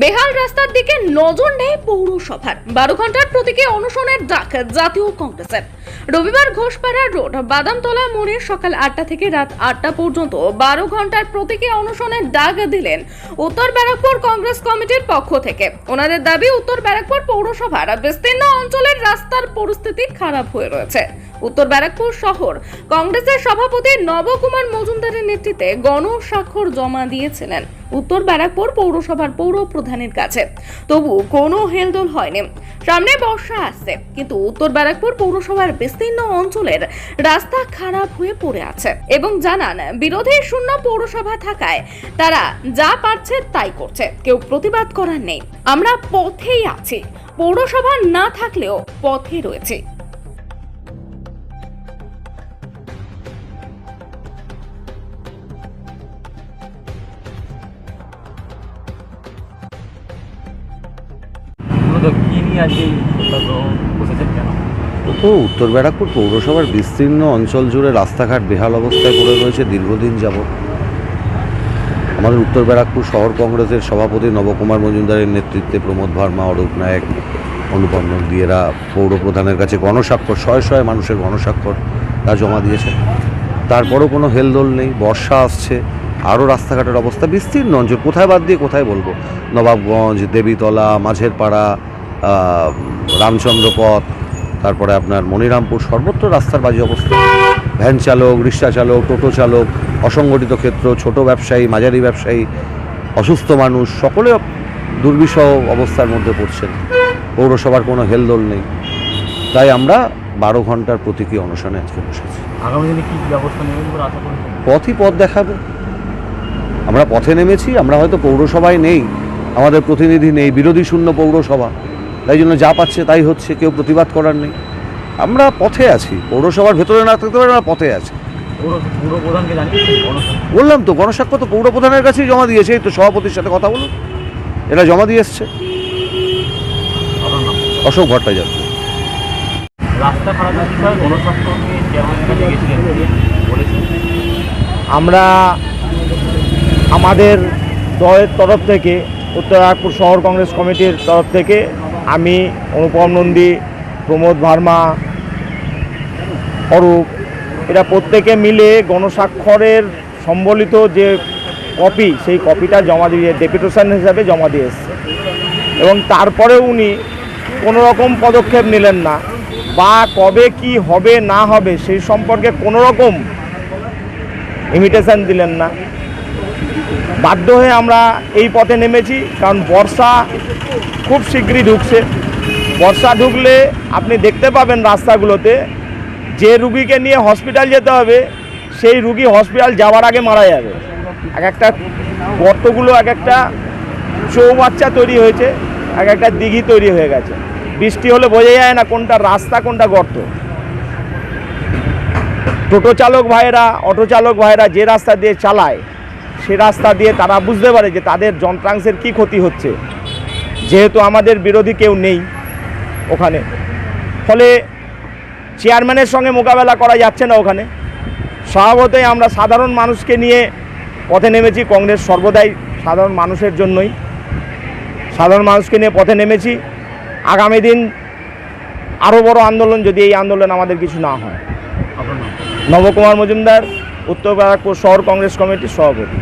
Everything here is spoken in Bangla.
বেহাল রাস্তার দিকে নজর নেই পৌরসভার। বারো ঘণ্টার প্রতীকে অনুসরণের ডাক জাতীয় কংগ্রেসের। রবিবার ঘোষপাড়া রোড, বাদামতলা মোড়ে সকাল আটটা থেকে রাত আটটা পর্যন্ত বারো ঘণ্টার প্রতীকে অনুসরণের ডাক দিলেন উত্তর ব্যারাকপুর কংগ্রেস কমিটির পক্ষ থেকে। ওনাদের দাবি, উত্তর ব্যারাকপুর পৌরসভার বিস্তীর্ণ অঞ্চলের রাস্তার পরিস্থিতি খারাপ হয়ে রয়েছে। উত্তর ব্যারাকপুর শহর। কংগ্রেসের সভাপতি নবকুমার মজুমদারের নেতৃত্বে গণস্বাক্ষর জমা দিয়েছিলেন। উত্তর ব্যারাকপুর পৌরসভার পৌর প্রধানের কাছে। তবু কোনো হেলদোল হয়নি। সামনে বর্ষা আসছে, কিন্তু উত্তর ব্যারাকপুর পৌরসভার বিস্তীর্ণ অঞ্চলের রাস্তা খারাপ হয়ে পড়ে আছে এবং জানান, বিরোধী শূন্য পৌরসভা থাকায় তারা যা পারছে তাই করছে। কেউ প্রতিবাদ করার নেই। আমরা পথেই আছি। পৌরসভা না থাকলেও পথে রয়েছে। ও উত্তর ব্যারাকপুর পৌরসভার বিস্তীর্ণ অঞ্চল জুড়ে রাস্তাঘাট বেহাল অবস্থায় পড়ে রয়েছে দীর্ঘদিন যাবৎ। আমাদের উত্তর ব্যারাকপুর শহর কংগ্রেসের সভাপতি নবকুমার মজুমদারের নেতৃত্বে প্রমোদ ভার্মা, অরূপ নায়ক অনুপম নন্দীয়েরা পৌর প্রধানের কাছে গণস্বাক্ষর, শয়ে শয়ে মানুষের গণস্বাক্ষর তা জমা দিয়েছেন। তারপরও কোনো হেলদোল নেই, বর্ষা আসছে, আরও রাস্তাঘাটের অবস্থা বিস্তীর্ণ অঞ্চল। কোথায় বাদ দিয়ে কোথায় বলব? নবাবগঞ্জ, দেবীতলা মাঝের পাড়া রামচন্দ্র পথ তারপরে আপনার মনিরামপুর সর্বত্র রাস্তার বাজে অবস্থা। ভ্যান চালক রিক্সা চালক টোটো চালক অসংগঠিত ক্ষেত্র ছোট ব্যবসায়ী মাঝারি ব্যবসায়ী অসুস্থ মানুষ সকলে দুর্বিষহ অবস্থার মধ্যে পড়ছেন। পৌরসভার কোনো হেলদোল নেই। তাই আমরা বারো ঘণ্টার প্রতীকী অনশনে আজকে বসেছি। আগামী দিনে কি ব্যবস্থা নেবেন বলে আশা করছেন? পথই পথ দেখাবে। আমরা পথে নেমেছি আমরা হয়তো পৌরসভায় নেই আমাদের প্রতিনিধি নেই বিরোধী শূন্য পৌরসভা। তাই জন্য যা পাচ্ছে তাই হচ্ছে কেউ প্রতিবাদ করার নেই। আমরা পথে আছি পৌরসভার ভেতরে না থাকতে পারে আমরা পথে আছি। বললাম তো গণস্বাক্ষর তো পৌর প্রধানের কাছেই জমা দিয়েছে এই তো সভাপতির সাথে কথা বলুন। এরা জমা দিয়ে এসছে। অশোক ভট্টাচার্য। আমরা আমাদের দলের তরফ থেকে উত্তর উত্তরায়পুর শহর কংগ্রেস কমিটির তরফ থেকে আমি অনুপম নন্দী, প্রমোদ ভার্মা, অরূপ। এরা প্রত্যেকে মিলে গণস্বাক্ষরের সম্বলিত যে কপি, সেই কপিটা জমা দিয়ে, ডেপুটেশন হিসাবে জমা দিয়ে এসছে। এবং তারপরে উনি কোনো রকম পদক্ষেপ নিলেন না। বা কবে কি হবে, না হবে, সেই সম্পর্কে কোনো রকম ইমিটেশন দিলেন না। বাধ্য হয়ে আমরা এই পথে নেমেছি, কারণ বর্ষা খুব শীঘ্রই ঢুকছে। বর্ষা ঢুকলে আপনি দেখতে পাবেন রাস্তাগুলোতে, যে রুগীকে নিয়ে হসপিটাল যেতে হবে, সেই রুগী হসপিটাল যাওয়ার আগে মারা যাবে। এক একটা গর্তগুলো, এক একটা চৌবাচ্চা তৈরি হয়েছে, এক একটা দিঘি তৈরি হয়ে গেছে। বৃষ্টি হলে বোঝা যায় না কোনটা রাস্তা, কোনটা গর্ত। টোটো চালক ভাইরা অটো চালক ভাইয়েরা যে রাস্তা দিয়ে চালায় সে রাস্তা দিয়ে তারা বুঝতে পারে যে তাদের যন্ত্রাংশের কি ক্ষতি হচ্ছে। যেহেতু আমাদের বিরোধী কেউ নেই ওখানে। ফলে চেয়ারম্যানের সঙ্গে মোকাবেলা করা যাচ্ছে না ওখানে। স্বভাবতই আমরা সাধারণ মানুষকে নিয়ে পথে নেমেছি কংগ্রেস সর্বদাই সাধারণ মানুষের জন্যই। সাধারণ মানুষকে নিয়ে পথে নেমেছি। আগামী দিন আরও বড় আন্দোলন যদি এই আন্দোলন আমাদের কিছু না হয়। নবকুমার মজুমদার। উত্তর ব্যারাকপুর শহর কংগ্রেস কমিটির সভাপতি।